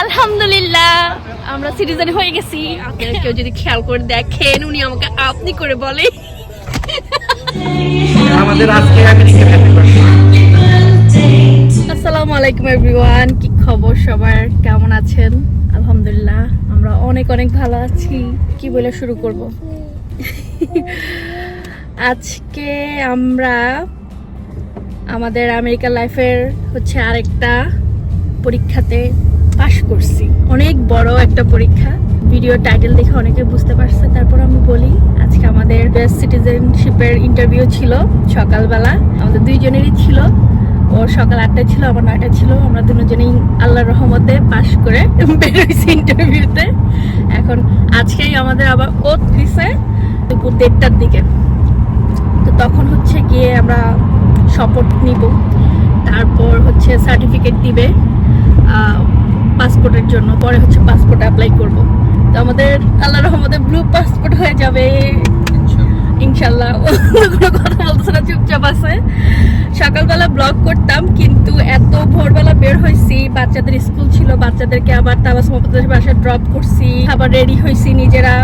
আলহামদুলিল্লাহ আমরা সিটিজেন হয়ে গেছি। আপনারা কেউ যদি খেয়াল করে দেখেন উনি আমাকে আপনি করে বলে। আমাদের আজকে আসসালামু আলাইকুম এভরিওয়ান কি খবর সবার? কেমন আছেন? আলহামদুলিল্লাহ আমরা অনেক অনেক ভালো আছি। কি বলে শুরু করব? আজকে আমরা আমাদের আমেরিকা লাইফের হচ্ছে আরেকটা পরীক্ষাতে পাশ করছি। অনেক বড় একটা পরীক্ষা। ভিডিও টাইটেল দেখে অনেকে বুঝতে পারছে, তারপর আমি বলি, আজকে আমাদের বেস্ট সিটিজেনশিপের ইন্টারভিউ ছিল সকালবেলা। আমাদের দুইজনেরই ছিল। ওর সকাল আটটায় ছিল, আমার নয়টা ছিল। আমরা দুজনেই আল্লাহর রহমতে পাশ করে বেরোইছি ইন্টারভিউতে এখন আজকেই আমাদের আবার ওত দিছে দুপুর দেড়টার দিকে। তো তখন হচ্ছে গিয়ে আমরা শপথ নিব। তারপর হচ্ছে সার্টিফিকেট দিবে পাসপোর্টের জন্য। পরে হচ্ছে পাসপোর্ট অ্যাপ্লাই করব। তো আমাদের আল্লাহ রহমতে ব্লু পাসপোর্ট হয়ে যাবে। ইনশাল্লাহ কোনো কথা বলতেছে না চুপচাপ আছে। সকালবেলা ব্লগ করতাম কিন্তু এত ভোরবেলা বের হয়েছি বাচ্চাদের স্কুল ছিল বাচ্চাদেরকে আবার তাবাস বাসায় ড্রপ করছি। আবার রেডি হয়েছি নিজেরা।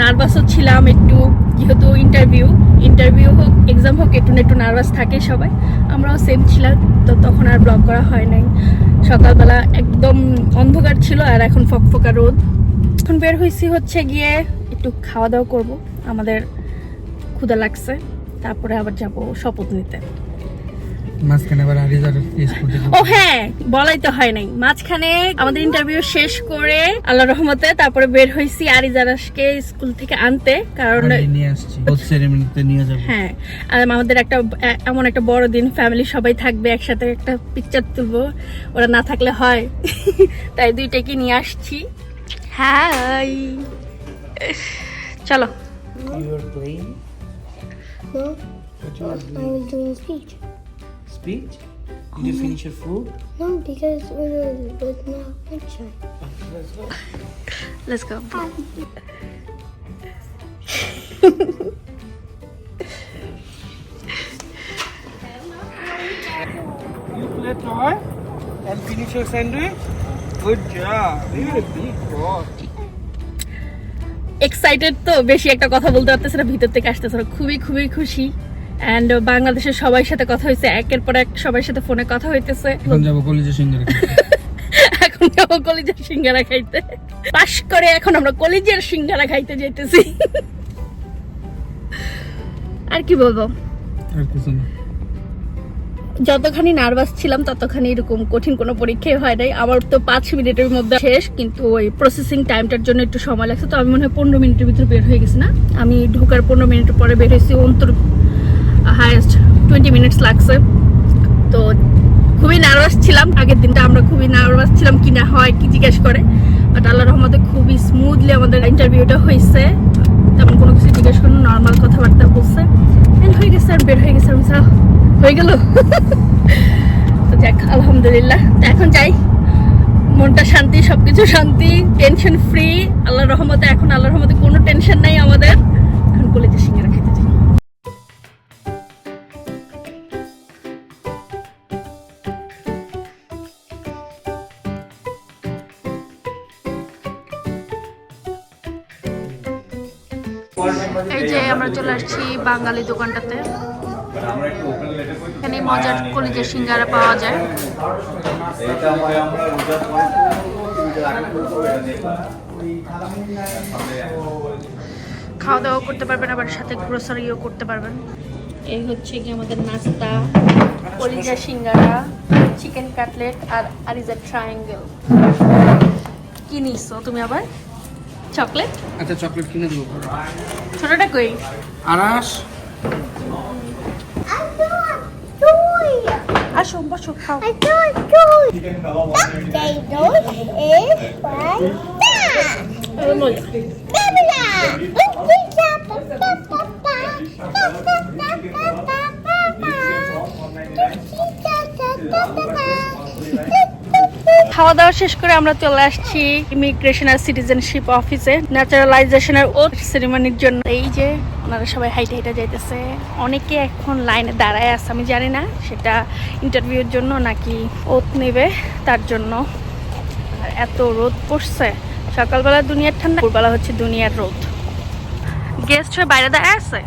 নার্ভাসও ছিলাম একটু, যেহেতু ইন্টারভিউ ইন্টারভিউ হোক এক্সাম হোক, একটু না একটু নার্ভাস থাকে সবাই, আমরাও সেম ছিলাম, তো তখন আর ব্লগ করা হয় নাই। সকালবেলা একদম অন্ধকার ছিল আর এখন ফকফকা রোদ। এখন বের হয়েছি হচ্ছে গিয়ে একটু খাওয়া দাওয়া করব, আমাদের ক্ষুদা লাগছে, তারপরে আবার যাব শপথ নিতে। মাঝখানে আবার হারিজার ও হ্যাঁ বলাই তো হয় নাই। মাঝখানে আমাদের ইন্টারভিউ শেষ করে আল্লাহ রহমতে তারপরে বের হয়েছি আরিজারাসকে স্কুল থেকে আনতে কারণ নিয়ে আসছি। সেরেমনিতে নিয়ে যাব। হ্যাঁ আর আমাদের একটা এমন একটা বড় দিন ফ্যামিলি সবাই থাকবে একসাথে একটা পিকচার তুলবো। ওরা না থাকলে হয়। তাই দুইটাকে নিয়ে আসছি। হাই চলো। You are playing? No, What you are I doing? was doing speech. Speech? Did you finish your food? No, because it was, not lunchtime. Let's go. Let's go You play toy and finish your sandwich? Good job. You're a big boss. Excited তো বেশি একটা কথা বলতে পারতেছে না ভিতর থেকে আসতেছে না খুবই খুবই খুশি অ্যান্ড বাংলাদেশের সবার সাথে কথা হয়েছে। একের পর এক সবার সাথে ফোনে কথা হইতেছে। এখন যাব কলেজে সিঙ্গারা এখন যাব কলিজার সিঙ্গারা খাইতে। পাশ করে এখন আমরা কলিজার সিঙ্গারা খাইতে যাইতেছি। আর কি বলব? আর কিছু না। যতখানি নার্ভাস ছিলাম ততখানি এরকম কঠিন কোনো পরীক্ষাই হয় নাই। আমার তো পাঁচ মিনিটের মধ্যে শেষ কিন্তু ওই প্রসেসিং টাইমটার জন্য একটু সময় লাগছে। তো আমি মনে হয় পনেরো মিনিটের ভিতরে বের হয়ে গেছি না? আমি ঢোকার পনেরো মিনিট পরে বের হয়েছি অন্তর হায়েস্ট টোয়েন্টি মিনিটস লাগছে। তো খুবই নার্ভাস ছিলাম। আগের দিনটা আমরা খুবই নার্ভাস ছিলাম কি না হয়, কি জিজ্ঞেস করে। বাট আল্লাহ রহমতে খুবই স্মুথলি আমাদের ইন্টারভিউটা হয়েছে। তেমন কোনো কিছু জিজ্ঞেস করুন নর্মাল কথাবার্তা বলছে। And হয়ে গেছে আর বের হয়ে গেছে আমি হয়ে গেল। তো যাক, আলহামদুলিল্লাহ। তো এখন যাই। মনটা শান্তি, সবকিছু শান্তি টেনশন ফ্রি আল্লাহর রহমতে, এখন আল্লাহর রহমতে কোনো টেনশন নাই আমাদের। এখন কলেজে সিঙ্গারা এই যে আমরা চলে আসছি বাঙালি দোকানটাতে। এখানে মজার কলিজের সিঙ্গারা পাওয়া যায়। খাওয়া দাওয়া করতে পারবেন, আবার সাথে গ্রোসারিও করতে পারবেন। এই হচ্ছে কি আমাদের নাস্তা, কলিজা সিঙ্গারা চিকেন কাটলেট আর আরিজা ট্রায়াঙ্গেল কি নিছো তুমি আবার? চকলেট? আচ্ছা চকলেট কিনে দেবো। ছোটটা কই? toy. আসো বসো খাও। I খাওয়া দাওয়া শেষ করে আমরা চলে আসছি ইমিগ্রেশন আর সিটিজেনশিপ অফিসে ন্যাচারালাইজেশনের ওথ সেরিমনির জন্য। এই যে, ওনারা সবাই হাইটে হাইটে যাইতেছে। অনেকে এখন লাইনে দাঁড়ায় আছে, আমি জানি না। সেটা ইন্টারভিউর জন্য নাকি ওত নেবে, তার জন্য। আর এত রোদ পড়ছে। সকালবেলা দুনিয়ার ঠান্ডা দুপুরবেলা হচ্ছে দুনিয়ার রোদ। গেস্ট হয়ে বাইরে দাঁড়ায় আছে?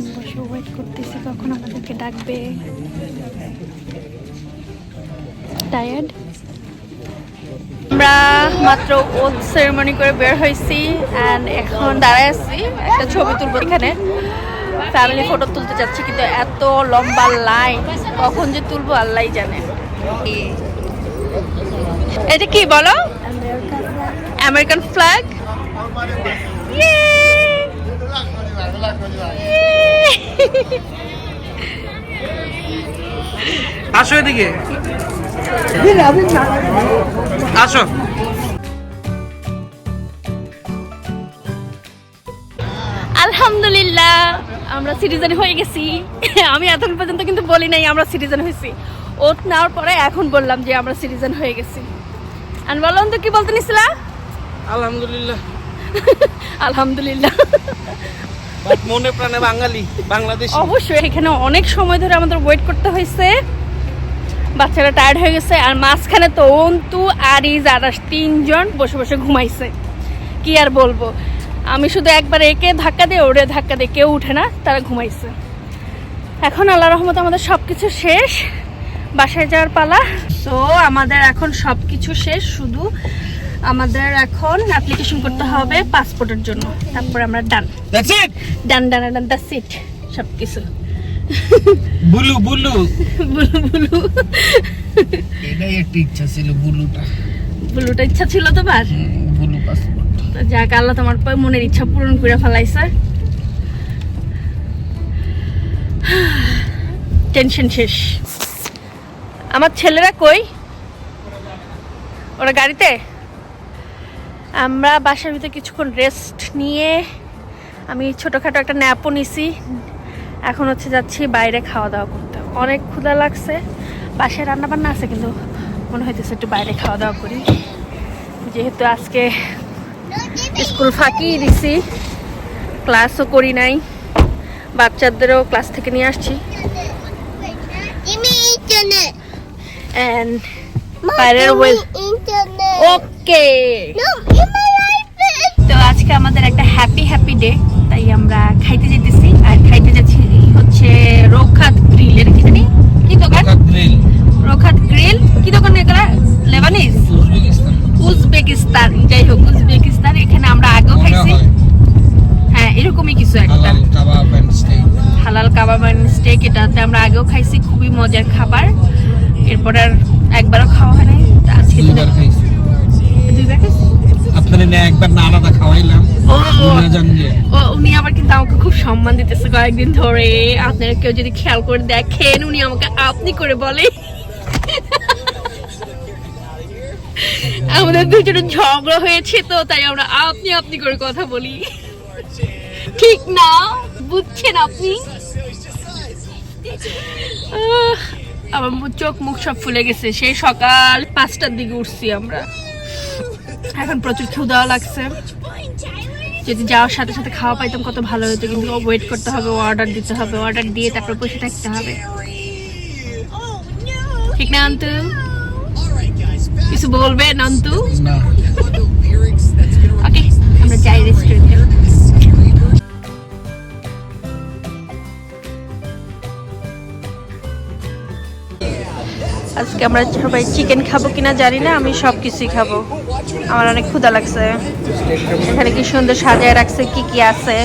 এখন বসে ওয়েট করতেছি কখন আমাদেরকে ডাকবে। টায়ার্ড আমরা মাত্র ওথ সেরেমনি করে বের হয়েছি অ্যান্ড এখন দাঁড়ায় আছি একটা ছবি তুলবো এখানে। ফ্যামিলি ফটো তুলতে যাচ্ছি কিন্তু এত লম্বা লাইন কখন যে তুলবো আল্লাহ জানে। এটা কি বলো? আমেরিকান ফ্ল্যাগ আসো এদিকে। আসো। আলহামদুলিল্লাহ আমরা সিটিজেন হয়ে গেছি। আমি এতক্ষণ পর্যন্ত কিন্তু বলি নাই আমরা সিটিজেন হয়েছি। ওত নেওয়ার পরে এখন বললাম যে আমরা সিটিজেন হয়ে গেছি। আর বললাম তো কি বলতে নিছিলা? আলহামদুলিল্লাহ। আলহামদুলিল্লাহ। বাট মনে প্রাণে বাঙালি বাংলাদেশ। অবশ্যই এখানে অনেক সময় ধরে আমাদের ওয়েট করতে হয়েছে। বাচ্চারা টায়ার্ড হয়ে গেছে আর মাঝখানে তো অন্তু আর ইজ তিনজন বসে বসে ঘুমাইছে। কি আর বলব? আমি শুধু একবার একে ধাক্কা দিয়ে ওরে ধাক্কা দিয়ে কেউ উঠে না তারা ঘুমাইছে। এখন আল্লাহ রহমত আমাদের সব কিছু শেষ। বাসায় যাওয়ার পালা। তো আমাদের এখন সব কিছু শেষ শুধু আমাদের এখন অ্যাপ্লিকেশন করতে হবে পাসপোর্টের জন্য। তারপর আমরা done that's it done done done the seat সব কিছু বুলু বুলু। Blue blue. এটাই একটা ইচ্ছা ছিল বুলুটা। বুলুটা ইচ্ছা ছিল তোমার? বুলু পাসপোর্ট তো যাক আল্লাহ তোমার মনের ইচ্ছা পূরণ করে ফেলাইছে। টেনশন শেষ। আমার ছেলেরা কই? ওরা গাড়িতে? আমরা বাসার ভিতরে কিছুক্ষণ রেস্ট নিয়ে আমি ছোটোখাটো একটা ন্যাপও নিছি। এখন হচ্ছে যাচ্ছি বাইরে খাওয়া দাওয়া করতে। অনেক ক্ষুধা লাগছে। বাসায় রান্না বান্না আছে কিন্তু মনে হইতেছে একটু বাইরে খাওয়া দাওয়া করি। যেহেতু আজকে স্কুল ফাঁকি দিছি ক্লাসও করি নাই বাচ্চাদেরও ক্লাস থেকে নিয়ে আসছি। বাইরের ওয়েল. ওকে IPad. তো আজকে আমাদের একটা হ্যাপি হ্যাপি ডে তাই আমরা খাইতে যেতেছি। আর খাইতে যাচ্ছি হচ্ছে রোখাত গ্রিল এটা কি জানি? কি দোকান? গ্রিল রোখাত গ্রিল কি দোকান এগুলা লেবানিজ উজবেকিস্তান। যাই হোক উজবেকিস্তান। এখানে আমরা আগেও খাইছি। হ্যাঁ। এরকমই কিছু একটা। হালাল কাবাব এন্ড স্টেক অ্যান্ড স্টেক এটাতে আমরা আগেও খাইছি। খুবই মজার খাবার। এরপর আর একবারও খাওয়া হয় নাই। আজকে দুইবার খাইছি দুইবার খাইছি আপনাদের না একবার না আলাদা খাওয়াইলাম। ও, ও। ভুলে যান যে ও উনি আবার কিন্তু আমাকে খুব সম্মান দিতেছে কয়েকদিন ধরে। আপনারা কেউ যদি খেয়াল করে দেখেন উনি আমাকে আপনি করে বলে। আমাদের দুজনের ঝগড়া হয়েছে তো তাই আমরা আপনি আপনি করে কথা বলি। ঠিক না বুঝছেন আপনি? আমার চোখ মুখ সব ফুলে গেছে। সেই সকাল পাঁচটার দিকে উঠছি আমরা। এখন প্রচুর ক্ষুদাও লাগছে। যদি যাওয়ার সাথে সাথে খাওয়া পাইতাম কত ভালো হতো কিন্তু ওয়েট করতে হবে অর্ডার দিতে হবে অর্ডার দিয়ে তারপর বসে থাকতে হবে। ঠিক না অন্তু? কিছু বলবে অন্তু? ওকে আমরা যাই রেস্টুরেন্টে আজকে আমরা সবাই চিকেন খাব কিনা জানি না আমি সব কিছুই খাব। আমার অনেক ক্ষুধা লাগছে। এখানে কি সুন্দর সাজায় রাখছে কি কি আছে?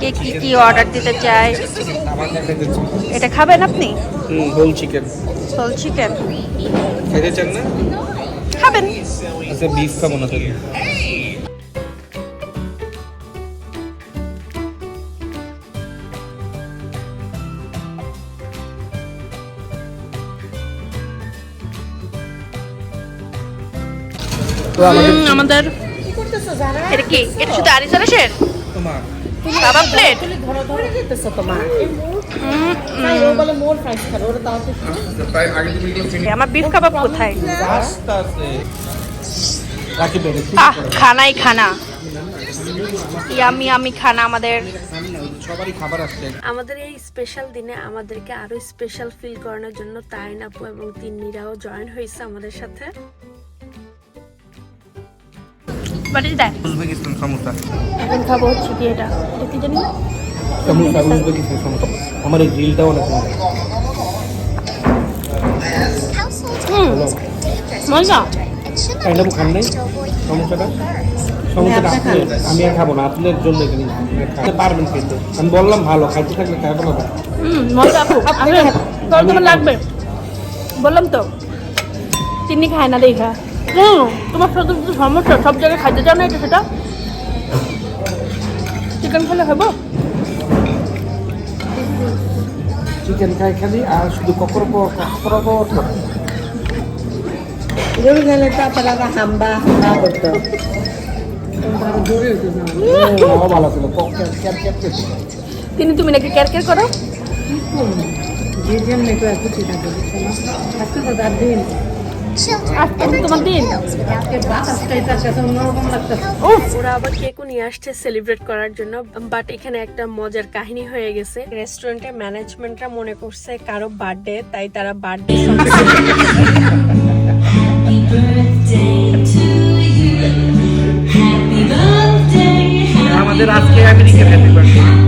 কে কি কি অর্ডার দিতে চায়? এটা খাবেন আপনি? হোল চিকেন হোল চিকেন খেতে চান না? খাবেন। আচ্ছা বিফ খাব না তো আমাদের আমাদের এটা কি? এটা শুধু তোমার। প্লেট ধরো ধরে যেতেছে তোমার। তাও তো আমার বিফ কাবাব কোথায়? খানাই খানা। ইয়ামি আমি খানা আমাদের। আমাদের এই স্পেশাল দিনে আমাদেরকে আরও স্পেশাল ফিল করানোর জন্য তাইন আপু এবং তিন্নিরাও জয়েন হয়েছে আমাদের সাথে। But is that Uzbekistan samosa এখন খাব হচ্ছে কি এটা এটা কি জানি না? সমোসা উজবেকিস্তান সমোসা আমার এই গ্রিলটা অনেক মজা হুম মজা কাইন্ডা খান নাই সমোসাটা সমোসাটা আপনি আমি আর খাব না আপনার জন্য এখানে পারবেন খেতে আমি বললাম ভালো খাইতে থাকলে খাব না লাগবে বললাম তো চিনি খায় না দেখা হুম তোমার সাথে সমস্যা সব জায়গায় খাইতে চাও না এটা সেটা? চিকেন খেলে হব? চিকেন খাই খালি আর শুধু ককর ককর করে গরু গেলে তো আপনারা হাম্বা হাম্বা করতো। তিনি তুমি নাকি কেয়ার কেয়ার করো? যে জন্য তো এত চিন্তা করি আজকে দিন। ওরা আবার কেকও নিয়ে আসছে সেলিব্রেট করার জন্য বাট এখানে একটা মজার কাহিনী হয়ে গেছে। রেস্টুরেন্টের ম্যানেজমেন্টরা মনে করছে কারও বার্থডে তাই তারা বার্থডে আমাদের আজকে আমেরিকার হ্যাপি বার্থডে